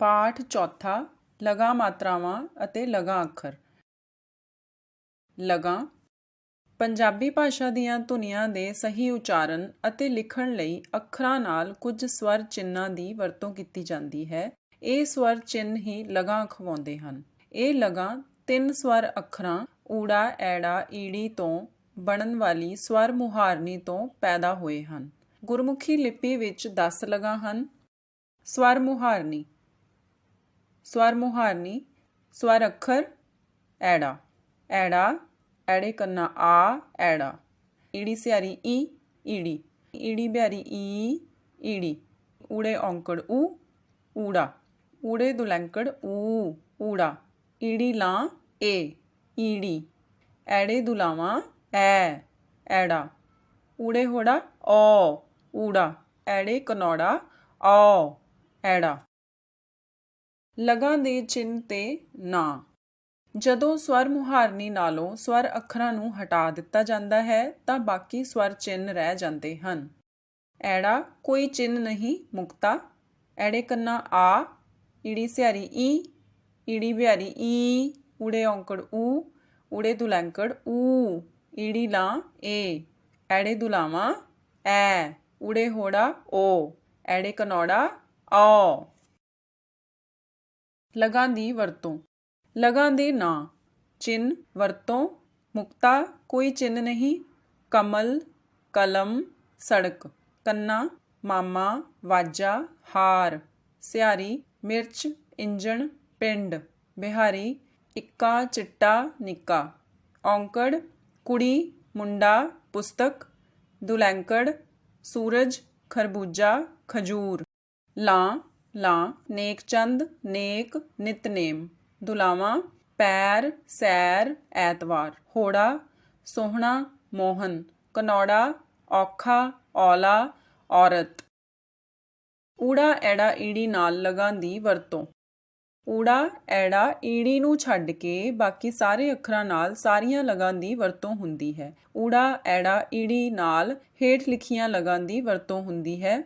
ਪਾਠ ਚੌਥਾ, ਲਗਾ ਮਾਤਰਾਵਾਂ ਅਤੇ ਲਗਾ ਅੱਖਰ। ਲਗਾ, ਪੰਜਾਬੀ ਭਾਸ਼ਾ ਦੀਆਂ ਧੁਨੀਆਂ ਦੇ ਸਹੀ ਉਚਾਰਨ ਅਤੇ ਲਿਖਣ ਲਈ ਅੱਖਰਾਂ ਨਾਲ ਕੁਝ ਸਵਰ ਚਿੰਨ੍ਹਾਂ ਦੀ ਵਰਤੋਂ ਕੀਤੀ ਜਾਂਦੀ ਹੈ। ਇਹ ਸਵਰ ਚਿੰਨ੍ਹ ਹੀ ਲਗਾ ਅਖਵਾਉਂਦੇ ਹਨ। ਇਹ ਲਗਾ ਤਿੰਨ ਸਵਰ ਅੱਖਰਾਂ, ਊੜਾ, ਐੜਾ, ਈੜੀ ਤੋਂ ਬਣਨ ਵਾਲੀ ਸਵਰ ਮੁਹਾਰਨੀ ਤੋਂ ਪੈਦਾ ਹੋਏ ਹਨ। ਗੁਰਮੁਖੀ ਲਿਪੀ ਵਿੱਚ 10 ਲਗਾ ਹਨ। ਸਵਰ ਮੁਹਾਰਨੀ ਸਵਰ ਮੁਹਾਰਨੀ, ਸਵਰ ਅੱਖਰ, ਐੜਾ। ਐੜਾ, ਐੜੇ ਕੰਨਾ ਆ, ਐੜਾ। ਈੜੀ ਸਿਆਰੀ ਈ, ਈੜੀ। ਈੜੀ ਬਿਆਰੀ ਈ, ਈੜੀ। ਊੜੇ ਔਂਕੜ ਊ, ਊੜਾ। ਊੜੇ ਦੁਲੰਕੜ ਊ, ਊੜਾ। ਈੜੀ ਲਾਂ, ਏ। ਈੜੀ। ਐੜੇ ਦੁਲਾਵਾਂ, ਐ। ਐੜਾ। ਊੜੇ ਹੋੜਾ, ਔ। ਊੜਾ। ਐੜੇ ਕਨੌੜਾ, ਔ। ਐੜਾ। ਲਗਾਂ ਦੇ ਚਿੰਨ ਤੇ ਨਾ। ਜਦੋਂ ਸਵਰ ਮੁਹਾਰਨੀ ਨਾਲੋਂ ਸਵਰ ਅੱਖਰਾਂ ਨੂੰ ਹਟਾ ਦਿੱਤਾ ਜਾਂਦਾ ਹੈ, ਤਾਂ ਬਾਕੀ ਸਵਰ ਚਿੰਨ ਰਹਿ ਜਾਂਦੇ ਹਨ। ਐੜਾ ਕੋਈ ਚਿੰਨ ਨਹੀਂ, ਮੁਕਤਾ। ਐੜੇ ਕੰਨਾ ਆ, ਈੜੀ ਸਿਆਰੀ ਈ, ਈੜੀ ਬਿਆਰੀ ਈ, ਊੜੇ ਔਂਕੜ ਊ, ਊੜੇ ਦੁਲੰਕੜ ਊ, ਈੜੀ ਲਾਂ ਏ। ਐੜੇ ਦੁਲਾਵਾਂ ਐ, ਊੜੇ ਹੋੜਾ ਓ। ਐੜੇ ਕਨੌੜਾ ਔ ਲਗਾਂ ਦੀ ਵਰਤੋਂ। ਲਗਾਂ ਦੇ ਨਾਂ। ਚਿੰਨ ਵਰਤੋਂ। ਮੁਕਤਾ, ਕੋਈ ਚਿੰਨ ਨਹੀਂ। ਕਮਲ, ਕਲਮ, ਸੜਕ। ਕੰਨਾ, ਮਾਮਾ, ਵਾਜਾ, ਹਾਰ। ਸਿਆਰੀ, ਮਿਰਚ, ਇੰਜਣ, ਪਿੰਡ। ਬਿਹਾਰੀ, ਇੱਕਾ, ਚਿੱਟਾ, ਨਿੱਕਾ। ਔਂਕੜ, ਕੁੜੀ, ਮੁੰਡਾ, ਪੁਸਤਕ। ਦੁਲੈਂਕੜ, ਸੂਰਜ, ਖਰਬੂਜਾ, ਖਜੂਰ। ਲਾਂ ਲਾਂ, ਨੇਕ ਚੰਦ, ਨੇਕ ਨਿਤਨੇਮ ਦੁਲਾਵਾਂ, ਪੈਰ, ਸੈਰ, ਐਤਵਾਰ। ਹੋੜਾ, ਸੋਹਣਾ, ਮੋਹਨ। ਕਨੌੜਾ, ਔਖਾ, ਔਲਾ, ਔਰਤ। ਊੜਾ, ਐੜਾ, ਈੜੀ ਨਾਲ ਲਗਾਂ ਦੀ ਵਰਤੋਂ। ਊੜਾ, ਐੜਾ, ਈੜੀ ਨੂੰ ਛੱਡ ਕੇ ਬਾਕੀ ਸਾਰੇ ਅੱਖਰਾਂ ਨਾਲ ਸਾਰੀਆਂ ਲਗਾਂ ਦੀ ਵਰਤੋਂ ਹੁੰਦੀ ਹੈ। ਊੜਾ, ਐੜਾ, ਈੜੀ ਨਾਲ ਹੇਠ ਲਿਖੀਆਂ ਲਗਾਂ ਦੀ ਵਰਤੋਂ ਹੁੰਦੀ ਹੈ।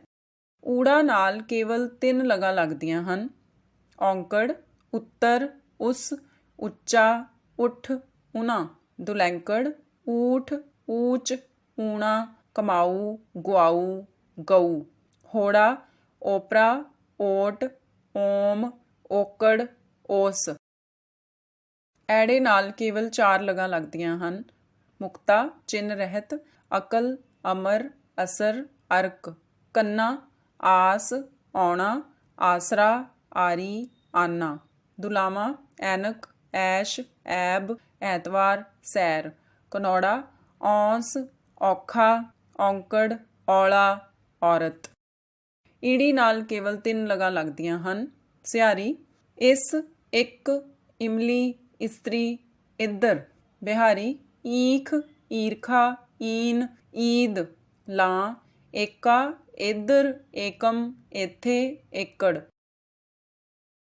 ਊੜਾ ਨਾਲ ਕੇਵਲ ਤਿੰਨ ਲਗਾਂ ਲੱਗਦੀਆਂ ਹਨ। ਔਂਕੜ, ਉੱਤਰ, ਉਸ, ਉੱਚਾ, ਉਠ ਉਨਾ ਦੁਲੈਂਕੜ, ਊਠ, ਊਚ, ਊਣਾ, ਕਮਾਊ, ਗੁਆਊ, ਗਊ। ਹੋੜਾ, ਓਪਰਾ, ਓਟ, ਓਮ, ਓਕੜ, ਓਸ। ਐੜੇ ਨਾਲ ਕੇਵਲ ਚਾਰ ਲਗਾਂ ਲੱਗਦੀਆਂ ਹਨ। ਮੁਕਤਾ ਚਿੰਨ ਰਹਿਤ, ਅਕਲ, ਅਮਰ, ਅਸਰ, ਅਰਕ। ਕੰਨਾ ਆਸ, ਆਉਣਾ, ਆਸਰਾ, ਆਰੀ, ਆਨਾ। ਦੁਲਾਵਾ, ਐਨਕ, ਐਸ਼, ਐਬ, ਐਤਵਾਰ, ਸੈਰ। ਕਨੌੜਾ, ਔਂਸ, ਔਖਾ, ਔਂਕੜ, ਔਲਾ, ਔਰਤ। ਈੜੀ ਨਾਲ ਕੇਵਲ ਤਿੰਨ ਲਗਾ ਲੱਗਦੀਆਂ ਹਨ। ਸਿਆਰੀ, ਇਸ, ਇੱਕ, ਇਮਲੀ, ਇਸਤਰੀ, ਇੱਧਰ। ਬਿਹਾਰੀ, ਈਖ, ਈਰਖਾ, ਈਨ, ਈਦ, ਲਾਂ, ਏਕਾ ਇੱਧਰ ਏਕਮ, ਇੱਥੇ ਏਕੜ।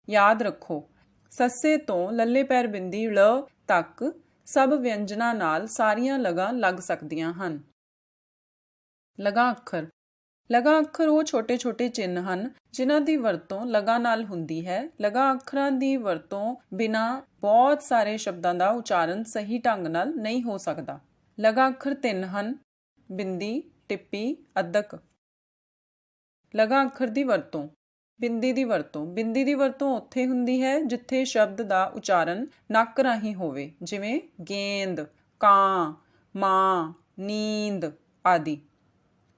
ਯਾਦ ਰੱਖੋ, ਸੱਸੇ ਤੋਂ ਲੱਲੇ ਪੈਰ ਬਿੰਦੀ ਲ ਤੱਕ ਸਭ ਵਿਅੰਜਨਾਂ ਨਾਲ ਸਾਰੀਆਂ ਲਗਾਂ ਲੱਗ ਸਕਦੀਆਂ ਹਨ। ਲਗਾ ਅੱਖਰ। ਲਗਾ ਅੱਖਰ ਉਹ ਛੋਟੇ-ਛੋਟੇ ਚਿੰਨ ਹਨ ਜਿਨ੍ਹਾਂ ਦੀ ਵਰਤੋਂ ਲਗਾ ਨਾਲ ਹੁੰਦੀ ਹੈ। ਲਗਾ ਅੱਖਰਾਂ ਦੀ ਵਰਤੋਂ ਬਿਨਾ ਬਹੁਤ ਸਾਰੇ ਸ਼ਬਦਾਂ ਦਾ ਉਚਾਰਨ ਸਹੀ ਢੰਗ ਨਾਲ ਨਹੀਂ ਹੋ ਸਕਦਾ। ਲਗਾ ਅੱਖਰ ਤਿੰਨ ਹਨ। ਬਿੰਦੀ, ਟਿੱਪੀ, ਅਦਕ। ਲਗਾ ਅੱਖਰ ਦੀ ਵਰਤੋਂ, ਬਿੰਦੀ ਦੀ ਵਰਤੋਂ। ਬਿੰਦੀ ਦੀ ਵਰਤੋਂ ਉੱਥੇ ਹੁੰਦੀ ਹੈ ਜਿੱਥੇ ਸ਼ਬਦ ਦਾ ਉਚਾਰਨ ਨੱਕ ਰਾਹੀਂ ਹੋਵੇ, ਜਿਵੇਂ ਗੇਂਦ, ਕਾਂ, ਮਾਂ, ਨੀਂਦ ਆਦਿ।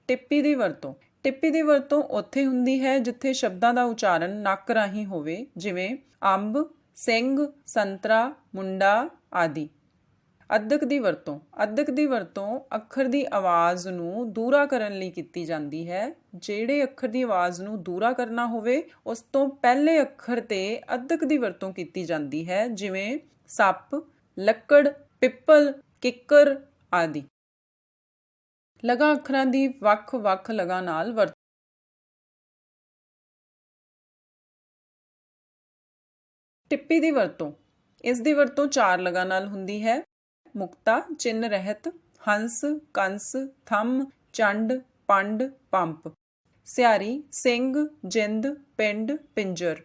ਟਿੱਪੀ ਦੀ ਵਰਤੋਂ। ਟਿੱਪੀ ਦੀ ਵਰਤੋਂ ਉੱਥੇ ਹੁੰਦੀ ਹੈ ਜਿੱਥੇ ਸ਼ਬਦਾਂ ਦਾ ਉਚਾਰਨ ਨੱਕ ਰਾਹੀਂ ਹੋਵੇ, ਜਿਵੇਂ ਅੰਬ ਸਿੰਘ ਸੰਤਰਾ, ਮੁੰਡਾ ਆਦਿ। ਅਦਕ ਦੀ ਵਰਤੋਂ, ਅਦਕ ਦੀ ਵਰਤੋਂ ਅੱਖਰ ਦੀ ਆਵਾਜ਼ ਨੂੰ ਦੂਰਾ ਕਰਨ ਲਈ ਕੀਤੀ ਜਾਂਦੀ ਹੈ। ਜਿਹੜੇ ਅੱਖਰ ਦੀ ਆਵਾਜ਼ ਨੂੰ ਦੂਰਾ ਕਰਨਾ ਹੋਵੇ, ਉਸ ਤੋਂ ਪਹਿਲੇ ਅੱਖਰ ਤੇ ਅਦਕ ਦੀ ਵਰਤੋਂ ਕੀਤੀ ਜਾਂਦੀ ਹੈ, ਜਿਵੇਂ ਸੱਪ, ਲੱਕੜ, ਪਿੱਪਲ, ਕਿੱਕਰ ਆਦਿ। ਲਗਾ ਅੱਖਰਾਂ ਦੀ ਵੱਖ-ਵੱਖ ਲਗਾ ਨਾਲ ਵਰਤੋਂ ਟਿੱਪੀ ਦੀ ਵਰਤੋਂ। ਇਸ ਦੀ ਵਰਤੋਂ ਚਾਰ ਲਗਾ ਨਾਲ ਹੁੰਦੀ ਹੈ। ਮੁਕਤਾ, ਚਿੰਨ ਰਹਿਤ, ਹੰਸ, ਕੰਸ, ਥੰਮ, ਚੰਡ, ਪੰਡ, ਪੰਪ। ਸਿਆਰੀ ਸਿੰਘ ਜਿੰਦ, ਪਿੰਡ, ਪਿੰਜਰ।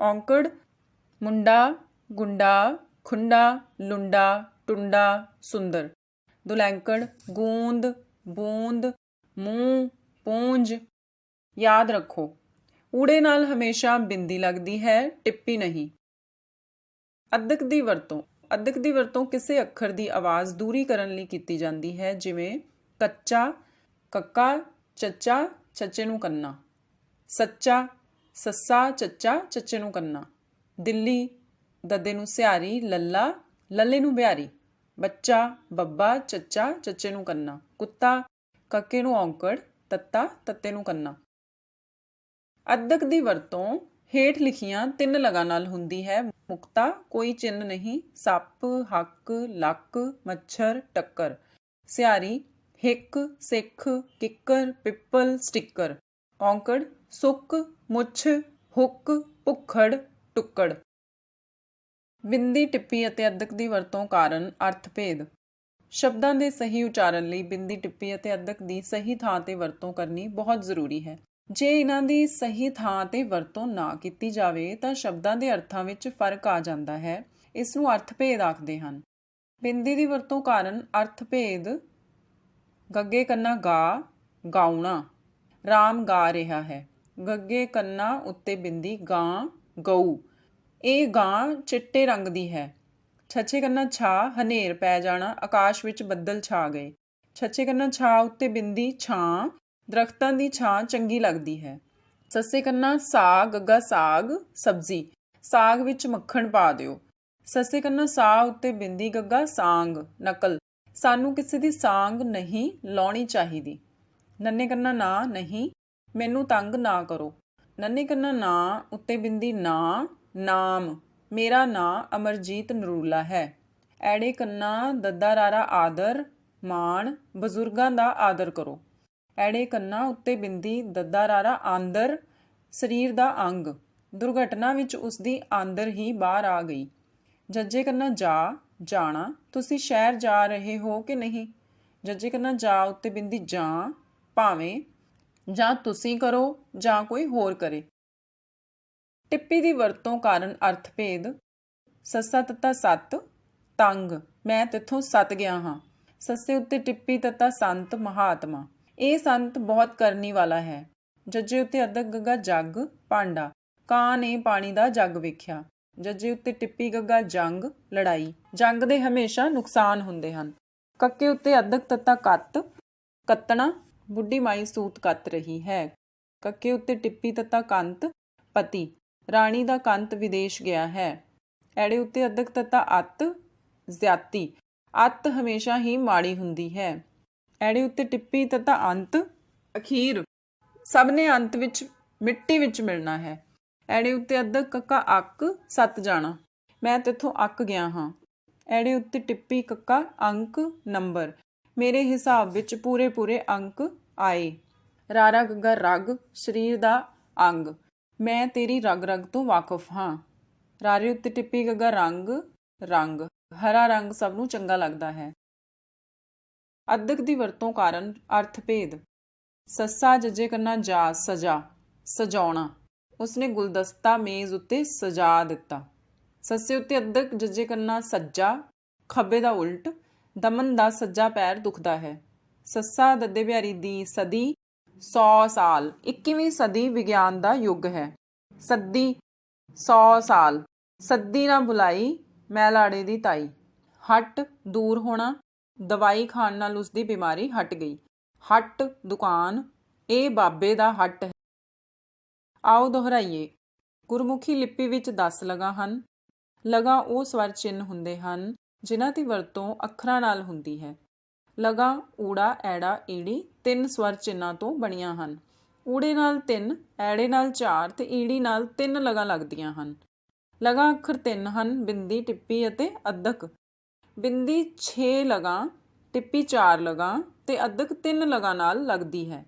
ਔਂਕੜ, ਮੁੰਡਾ, ਗੁੰਡਾ, ਖੁੰਡਾ, ਲੁੰਡਾ, ਟੁੰਡਾ, ਸੁੰਦਰ। ਦੁਲੈਂਕੜ, ਗੂੰਦ, ਬੂੰਦ, ਮੂੰਹ, ਪੂੰਜ। ਯਾਦ ਰੱਖੋ, ਊੜੇ ਨਾਲ ਹਮੇਸ਼ਾ ਬਿੰਦੀ ਲੱਗਦੀ ਹੈ, ਟਿੱਪੀ ਨਹੀਂ। ਅਦਕ ਦੀ ਵਰਤੋਂ। ਅੱਧਕ ਦੀ ਵਰਤੋਂ ਕਿਸੇ ਅੱਖਰ ਦੀ ਆਵਾਜ਼ ਦੂਰੀ ਕਰਨ ਲਈ ਕੀਤੀ ਜਾਂਦੀ ਹੈ, ਜਿਵੇਂ ਕੱਚਾ, ਕੱਕਾ, ਚੱਚਾ, ਚੱਚੇ ਨੂੰ ਕੰਨਾ। ਸੱਚਾ, ਸੱਸਾ, ਚੱਚਾ, ਚੱਚੇ ਨੂੰ ਕੰਨਾ। ਦਿੱਲੀ, ਦੱਦੇ ਨੂੰ ਸਿਆਰੀ, ਲੱਲਾ, ਲੱਲੇ ਨੂੰ ਬਿਹਾਰੀ ਬੱਚਾ, ਬੱਬਾ, ਚੱਚਾ, ਚੱਚੇ ਨੂੰ ਕੰਨਾ। ਕੁੱਤਾ, ਕੱਕੇ ਨੂੰ ਔਂਕੜ, ਤੱਤਾ, ਤੱਤੇ ਨੂੰ ਕੰਨਾ। ਅੱਧਕ ਦੀ ਵਰਤੋਂ ਹੇਠ ਲਿਖੀਆਂ ਤਿੰਨ ਲਗਾਂ ਨਾਲ ਹੁੰਦੀ ਹੈ। ਮੁਕਤਾ, ਕੋਈ ਚਿੰਨ ਨਹੀਂ। ਸੱਪ, ਹੱਕ, ਲੱਕ, ਮੱਛਰ, ਟੱਕਰ। ਸਿਆਰੀ, ਹਿੱਕ, ਸਿੱਖ, ਕਿੱਕਰ, ਪਿੱਪਲ, ਸਟਿੱਕਰ। ਔਂਕੜ, ਸੁੱਕ, ਮੁੱਛ, ਹੁੱਕ, ਭੁੱਖੜ, ਟੁੱਕੜ। ਬਿੰਦੀ, ਟਿੱਪੀ ਅਤੇ ਅੱਧਕ ਦੀ ਵਰਤੋਂ ਕਾਰਨ ਅਰਥ ਭੇਦ। ਸ਼ਬਦਾਂ ਦੇ ਸਹੀ ਉਚਾਰਨ ਲਈ ਬਿੰਦੀ, ਟਿੱਪੀ ਅਤੇ ਅੱਧਕ ਦੀ ਸਹੀ ਥਾਂ ਤੇ ਵਰਤੋਂ ਕਰਨੀ ਬਹੁਤ ਜ਼ਰੂਰੀ ਹੈ। ਜੇ ਇਹਨਾਂ ਦੀ ਸਹੀ ਥਾਂ ਤੇ ਵਰਤੋਂ ਨਾ ਕੀਤੀ ਜਾਵੇ, ਤਾਂ ਸ਼ਬਦਾਂ ਦੇ ਅਰਥਾਂ ਵਿੱਚ ਫ਼ਰਕ ਆ ਜਾਂਦਾ ਹੈ। ਇਸ ਨੂੰ ਅਰਥ ਭੇਦ ਆਖਦੇ ਹਨ। ਬਿੰਦੀ ਦੀ ਵਰਤੋਂ ਕਾਰਨ ਅਰਥ ਭੇਦ ਗੱਗੇ ਕੰਨਾ ਗਾ, ਗਾਉਣਾ, ਰਾਮ ਗਾ ਰਿਹਾ ਹੈ। ਗੱਗੇ ਕੰਨਾ ਉੱਤੇ ਬਿੰਦੀ ਗਾਂ, ਗਊ। ਇਹ ਗਾਂ ਚਿੱਟੇ ਰੰਗ ਦੀ ਹੈ। ਛੱਛੇ ਕੰਨਾ ਛਾ, ਹਨੇਰ ਪੈ ਜਾਣਾ, ਆਕਾਸ਼ ਵਿੱਚ ਬੱਦਲ ਛਾ ਗਏ। ਛੱਛੇ ਕੰਨਾ ਛਾ ਉੱਤੇ ਬਿੰਦੀ ਛਾਂ ਦਰਖਤਾਂ ਦੀ ਛਾਂ ਚੰਗੀ ਲੱਗਦੀ ਹੈ। ਸੱਸੇ ਕੰਨਾ, ਸਾਗ, ਗੱਗਾ ਸਾਗ, ਸਬਜ਼ੀ, ਸਾਗ ਵਿੱਚ ਮੱਖਣ ਪਾ ਦਿਓ। ਸੱਸੇ ਕੰਨਾ ਸਾ ਉੱਤੇ ਬਿੰਦੀ, ਗੱਗਾ ਸਾਂਗ, ਨਕਲ। ਸਾਨੂੰ ਕਿਸੇ ਦੀ ਸਾਂਗ ਨਹੀਂ ਲਾਉਣੀ ਚਾਹੀਦੀ। ਨੰਨੇ ਕੰਨਾ ਨਾ, ਨਹੀਂ, ਮੈਨੂੰ ਤੰਗ ਨਾ ਕਰੋ। ਨੰਨੇ ਕੰਨਾ ਨਾ, ਉੱਤੇ ਬਿੰਦੀ ਨਾ, ਨਾਮ। ਮੇਰਾ ਨਾਂ ਅਮਰਜੀਤ ਨਰੂਲਾ ਹੈ। ਐੜੇ ਕੰਨਾ, ਦੱਦਾ ਰਾਰਾ ਆਦਰ, ਮਾਣ, ਬਜ਼ੁਰਗਾਂ ਦਾ ਆਦਰ ਕਰੋ। ਐੜੇ ਕੰਨਾਂ ਉੱਤੇ ਬਿੰਦੀ, ਦੱਦਾ ਰਾਰਾ, ਆਂਦਰ, ਸਰੀਰ ਦਾ ਅੰਗ। ਦੁਰਘਟਨਾ ਵਿੱਚ ਉਸ ਦੀ ਆਂਦਰ ਹੀ ਬਾਹਰ ਆ ਗਈ। ਜੱਜੇ ਕੰਨਾਂ, ਜਾ, ਜਾਣਾ, ਤੁਸੀਂ ਸ਼ਹਿਰ ਜਾ ਰਹੇ ਹੋ ਕਿ ਨਹੀਂ? ਜੱਜੇ ਕੰਨਾਂ, ਜਾ ਉੱਤੇ ਬਿੰਦੀ, ਜਾਂ, ਭਾਵੇਂ, ਜਾਂ ਤੁਸੀਂ ਕਰੋ, ਜਾਂ ਕੋਈ ਹੋਰ ਕਰੇ। ਟਿੱਪੀ ਦੀ ਵਰਤੋਂ ਕਾਰਨ ਅਰਥ ਭੇਦ ਸੱਸਾ, ਤੱਤਾ, ਸੱਤ, ਤੰਗ। ਮੈਂ ਤਿੱਥੋਂ ਸੱਤ ਗਿਆ ਹਾਂ। ਸੱਸੇ ਉੱਤੇ ਟਿੱਪੀ, ਤੱਤਾ, ਸੰਤ, ਮਹਾਤਮਾ। ਇਹ ਸੰਤ ਬਹੁਤ ਕਰਨੀ ਵਾਲਾ ਹੈ। ਜੱਜੇ ਉੱਤੇ ਅੱਧਕ ਗੱਗਾ ਜੱਗ ਪਾਂਡਾ ਕਾਂ ਨੇ ਪਾਣੀ ਦਾ ਜੱਗ ਵੇਖਿਆ। ਜੱਜੇ ਉੱਤੇ ਟਿੱਪੀ ਗੱਗਾ ਜੰਗ, ਲੜਾਈ। ਜੰਗ ਦੇ ਹਮੇਸ਼ਾ ਨੁਕਸਾਨ ਹੁੰਦੇ ਹਨ। ਕੱਕੇ ਉੱਤੇ ਅੱਧਕ ਤੱਤਾ ਕੱਤ, ਕੱਤਣਾ, ਬੁੱਢੀ ਮਾਈ ਸੂਤ ਕੱਤ ਰਹੀ ਹੈ। ਕੱਕੇ ਉੱਤੇ ਟਿੱਪੀ ਤੱਤਾ ਕੰਤ, ਪਤੀ। ਰਾਣੀ ਦਾ ਕੰਤ ਵਿਦੇਸ਼ ਗਿਆ ਹੈ। ਐੜੇ ਉੱਤੇ ਅੱਧਕ ਤੱਤਾ ਅਤ, ਜ਼ਿਆਤੀ। ਅਤ ਹਮੇਸ਼ਾ ਹੀ ਮਾੜੀ ਹੁੰਦੀ ਹੈ। ਐੜੇ ਉੱਤੇ ਟਿੱਪੀ ਤੱਤਾ ਅੰਤ, ਅਖੀਰ, ਸਭ ਨੇ ਅੰਤ ਵਿੱਚ, ਮਿੱਟੀ ਵਿੱਚ ਮਿਲਣਾ ਹੈ। ਐੜੇ ਉੱਤੇ ਅੱਧਕ ਕੱਕਾ ਅੱਕ, ਸੱਤ ਜਾਣਾ। ਮੈਂ ਤੇਥੋਂ ਅੱਕ ਗਿਆ ਹਾਂ। ਐੜੇ ਉੱਤੇ ਟਿੱਪੀ ਕੱਕਾ ਅੰਕ, ਨੰਬਰ। ਮੇਰੇ ਹਿਸਾਬ ਵਿੱਚ ਪੂਰੇ ਪੂਰੇ ਅੰਕ ਆਏ। ਰਾਰਾ ਗੱਗਾ ਰਗ, ਸਰੀਰ ਦਾ ਅੰਗ। ਮੈਂ ਤੇਰੀ ਰਗ ਰਗ ਤੋਂ ਵਾਕਿਫ ਹਾਂ। ਰਾਰੇ ਉੱਤੇ ਟਿੱਪੀ ਗੱਗਾ ਰੰਗ ਰੰਗ। ਹਰਾ ਰੰਗ ਸਭ ਨੂੰ ਚੰਗਾ ਲੱਗਦਾ ਹੈ। ਅੱਧਕ ਦੀ ਵਰਤੋਂ ਕਾਰਨ ਅਰਥ ਭੇਦ ਸੱਸਾ ਜੱਜੇ ਕਰਨਾ ਜਾ, ਸਜਾ, ਸਜਾਉਣਾ। ਉਸਨੇ ਗੁਲਦਸਤਾ ਮੇਜ਼ ਉੱਤੇ ਸਜਾ ਦਿੱਤਾ। ਸੱਸੇ ਉੱਤੇ ਅੱਧਕ ਜੱਜੇ ਕਰਨਾ ਸੱਜਾ, ਖੱਬੇ ਦਾ ਉਲਟ, ਦਮਨ ਦਾ ਸੱਜਾ ਪੈਰ ਦੁਖਦਾ ਹੈ। ਸੱਸਾ ਦੱਦੇ ਬਿਹਾਰੀ ਦੀ ਸਦੀ 100 ਸਾਲ 21ਵੀਂ ਸਦੀ ਵਿਗਿਆਨ ਦਾ ਯੁੱਗ ਹੈ। ਸੱਦੀ 100 ਸਾਲ, ਸੱਦੀ ਨਾ ਬੁਲਾਈ ਮੈਲਾੜੇ ਦੀ ਤਾਈ। ਹਟ ਦੂਰ ਹੋਣਾ ਦਵਾਈ ਖਾਣ ਨਾਲ ਉਸ ਦੀ ਬਿਮਾਰੀ ਹਟ ਗਈ। ਹੱਟ, ਦੁਕਾਨ, ਇਹ ਬਾਬੇ ਦਾ ਹੱਟ ਹੈ। ਆਓ ਦੁਹਰਾਈਏ। ਗੁਰਮੁਖੀ ਲਿਪੀ ਵਿੱਚ 10 ਲਗਾ ਹਨ। ਲਗਾ ਉਹ ਸਵਰ ਚਿੰਨ ਹੁੰਦੇ ਹਨ, ਜਿਨ੍ਹਾਂ ਦੀ ਵਰਤੋਂ ਅੱਖਰਾਂ ਨਾਲ ਹੁੰਦੀ ਹੈ। ਲਗਾ ਊੜਾ, ਐੜਾ, ਈੜੀ ਤਿੰਨ ਸਵਰ ਚਿੰਨਾਂ ਤੋਂ ਬਣੀਆਂ ਹਨ। ਊੜੇ ਨਾਲ ਤਿੰਨ, ਐੜੇ ਨਾਲ ਚਾਰ ਤੇ ਈੜੀ ਨਾਲ ਤਿੰਨ ਲਗਾ ਲੱਗਦੀਆਂ ਹਨ। ਲਗਾ ਅੱਖਰ ਤਿੰਨ ਹਨ, ਬਿੰਦੀ, ਟਿੱਪੀ ਅਤੇ ਅੱਧਕ। ਬਿੰਦੀ 6 ਲਗਾਂ ਟਿੱਪੀ 4 ਲਗਾਂ ਅਤੇ ਅੱਧਕ 3 ਲਗਾਂ ਨਾਲ ਲੱਗਦੀ ਹੈ।